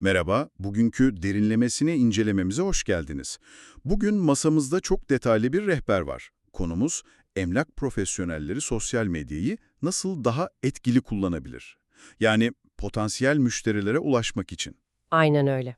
Merhaba, bugünkü derinlemesine incelememize hoş geldiniz. Bugün masamızda çok detaylı bir rehber var. Konumuz, emlak profesyonelleri sosyal medyayı nasıl daha etkili kullanabilir? Yani potansiyel müşterilere ulaşmak için. Aynen öyle.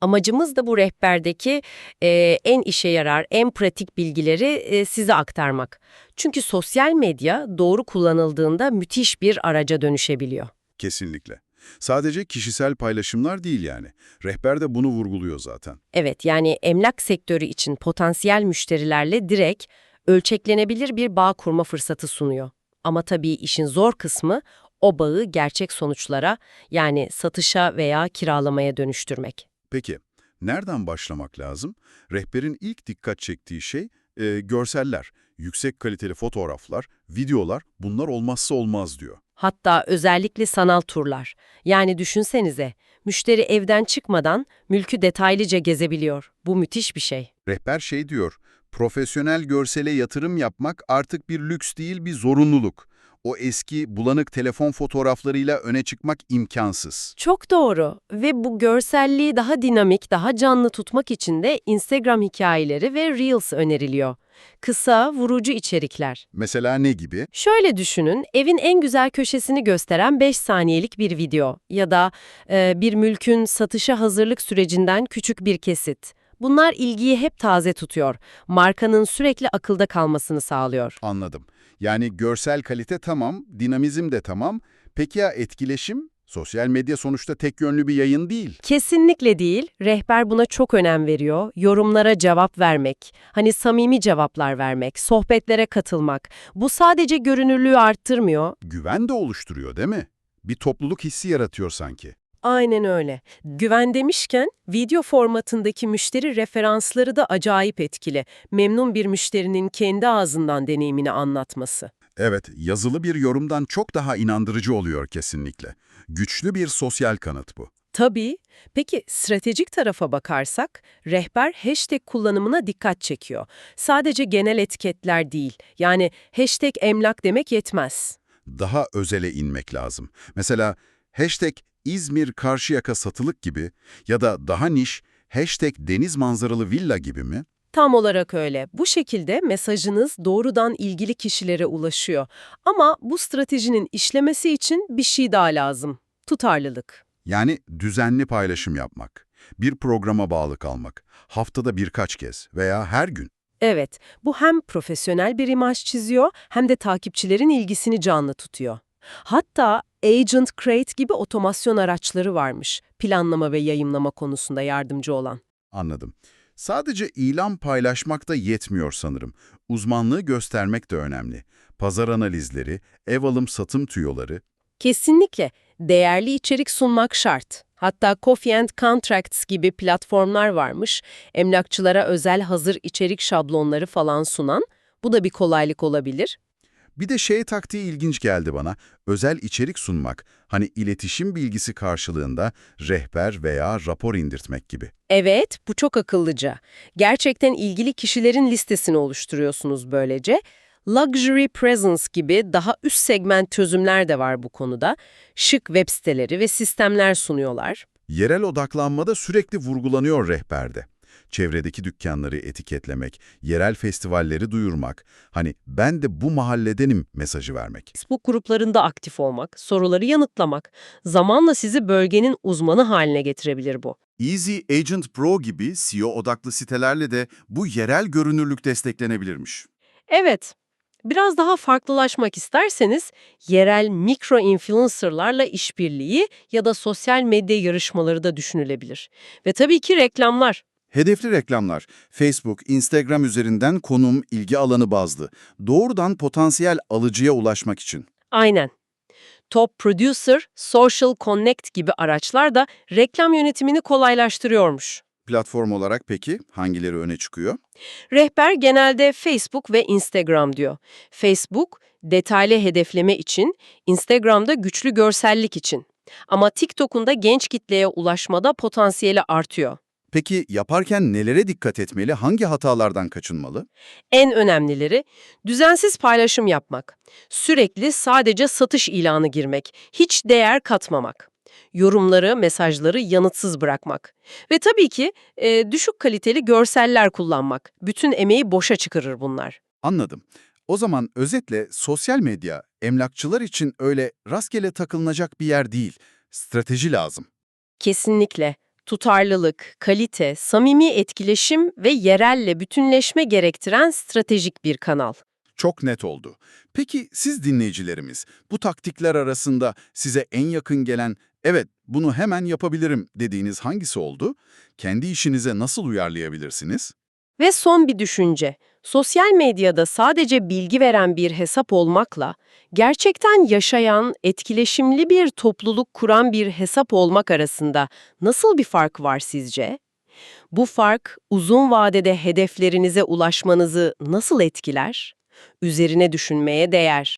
Amacımız da bu rehberdeki e, en işe yarar, en pratik bilgileri e, size aktarmak. Çünkü sosyal medya doğru kullanıldığında müthiş bir araca dönüşebiliyor. Kesinlikle. Sadece kişisel paylaşımlar değil yani. Rehber de bunu vurguluyor zaten. Evet, yani emlak sektörü için potansiyel müşterilerle direkt ölçeklenebilir bir bağ kurma fırsatı sunuyor. Ama tabii işin zor kısmı o bağı gerçek sonuçlara yani satışa veya kiralamaya dönüştürmek. Peki, nereden başlamak lazım? Rehberin ilk dikkat çektiği şey e, görseller, yüksek kaliteli fotoğraflar, videolar bunlar olmazsa olmaz diyor. Hatta özellikle sanal turlar. Yani düşünsenize, müşteri evden çıkmadan mülkü detaylıca gezebiliyor. Bu müthiş bir şey. Rehber şey diyor, profesyonel görsele yatırım yapmak artık bir lüks değil bir zorunluluk. O eski bulanık telefon fotoğraflarıyla öne çıkmak imkansız. Çok doğru ve bu görselliği daha dinamik, daha canlı tutmak için de Instagram hikayeleri ve Reels öneriliyor. Kısa, vurucu içerikler. Mesela ne gibi? Şöyle düşünün, evin en güzel köşesini gösteren 5 saniyelik bir video ya da e, bir mülkün satışa hazırlık sürecinden küçük bir kesit. Bunlar ilgiyi hep taze tutuyor. Markanın sürekli akılda kalmasını sağlıyor. Anladım. Yani görsel kalite tamam, dinamizm de tamam. Peki ya etkileşim? Sosyal medya sonuçta tek yönlü bir yayın değil. Kesinlikle değil. Rehber buna çok önem veriyor. Yorumlara cevap vermek, hani samimi cevaplar vermek, sohbetlere katılmak. Bu sadece görünürlüğü arttırmıyor. Güven de oluşturuyor değil mi? Bir topluluk hissi yaratıyor sanki. Aynen öyle. Güven demişken video formatındaki müşteri referansları da acayip etkili. Memnun bir müşterinin kendi ağzından deneyimini anlatması. Evet, yazılı bir yorumdan çok daha inandırıcı oluyor kesinlikle. Güçlü bir sosyal kanıt bu. Tabii. Peki stratejik tarafa bakarsak, rehber hashtag kullanımına dikkat çekiyor. Sadece genel etiketler değil, yani hashtag emlak demek yetmez. Daha özele inmek lazım. Mesela hashtag İzmir Karşıyaka satılık gibi ya da daha niş hashtag deniz manzaralı villa gibi mi? Tam olarak öyle. Bu şekilde mesajınız doğrudan ilgili kişilere ulaşıyor. Ama bu stratejinin işlemesi için bir şey daha lazım. Tutarlılık. Yani düzenli paylaşım yapmak, bir programa bağlı kalmak, haftada birkaç kez veya her gün. Evet, bu hem profesyonel bir imaj çiziyor hem de takipçilerin ilgisini canlı tutuyor. Hatta Agent Create gibi otomasyon araçları varmış, planlama ve yayımlama konusunda yardımcı olan. Anladım. Sadece ilan paylaşmak da yetmiyor sanırım. Uzmanlığı göstermek de önemli. Pazar analizleri, ev alım-satım tüyoları. Kesinlikle değerli içerik sunmak şart. Hatta Coffee and Contracts gibi platformlar varmış, emlakçılara özel hazır içerik şablonları falan sunan. Bu da bir kolaylık olabilir. Bir de şey taktiği ilginç geldi bana. Özel içerik sunmak. Hani iletişim bilgisi karşılığında rehber veya rapor indirtmek gibi. Evet, bu çok akıllıca. Gerçekten ilgili kişilerin listesini oluşturuyorsunuz böylece. Luxury Presence gibi daha üst segment çözümler de var bu konuda. Şık web siteleri ve sistemler sunuyorlar. Yerel odaklanmada sürekli vurgulanıyor rehberde. Çevredeki dükkanları etiketlemek, yerel festivalleri duyurmak, hani ben de bu mahalledenim mesajı vermek. Facebook gruplarında aktif olmak, soruları yanıtlamak, zamanla sizi bölgenin uzmanı haline getirebilir bu. Easy Agent Pro gibi SEO odaklı sitelerle de bu yerel görünürlük desteklenebilirmiş. Evet, biraz daha farklılaşmak isterseniz yerel mikro influencerlarla işbirliği ya da sosyal medya yarışmaları da düşünülebilir. Ve tabii ki reklamlar. Hedefli reklamlar, Facebook, Instagram üzerinden konum, ilgi alanı bazlı, doğrudan potansiyel alıcıya ulaşmak için. Aynen. Top Producer, Social Connect gibi araçlar da reklam yönetimini kolaylaştırıyormuş. Platform olarak peki hangileri öne çıkıyor? Rehber genelde Facebook ve Instagram diyor. Facebook, detaylı hedefleme için, Instagram'da güçlü görsellik için. Ama TikTok'un da genç kitleye ulaşmada potansiyeli artıyor. Peki yaparken nelere dikkat etmeli, hangi hatalardan kaçınmalı? En önemlileri düzensiz paylaşım yapmak, sürekli sadece satış ilanı girmek, hiç değer katmamak. Yorumları, mesajları yanıtsız bırakmak. Ve tabii ki e, düşük kaliteli görseller kullanmak. Bütün emeği boşa çıkarır bunlar. Anladım. O zaman özetle sosyal medya emlakçılar için öyle rastgele takılınacak bir yer değil. Strateji lazım. Kesinlikle. Tutarlılık, kalite, samimi etkileşim ve yerelle bütünleşme gerektiren stratejik bir kanal. Çok net oldu. Peki siz dinleyicilerimiz bu taktikler arasında size en yakın gelen evet bunu hemen yapabilirim dediğiniz hangisi oldu? Kendi işinize nasıl uyarlayabilirsiniz? Ve son bir düşünce. Sosyal medyada sadece bilgi veren bir hesap olmakla, gerçekten yaşayan, etkileşimli bir topluluk kuran bir hesap olmak arasında nasıl bir fark var sizce? Bu fark uzun vadede hedeflerinize ulaşmanızı nasıl etkiler? Üzerine düşünmeye değer.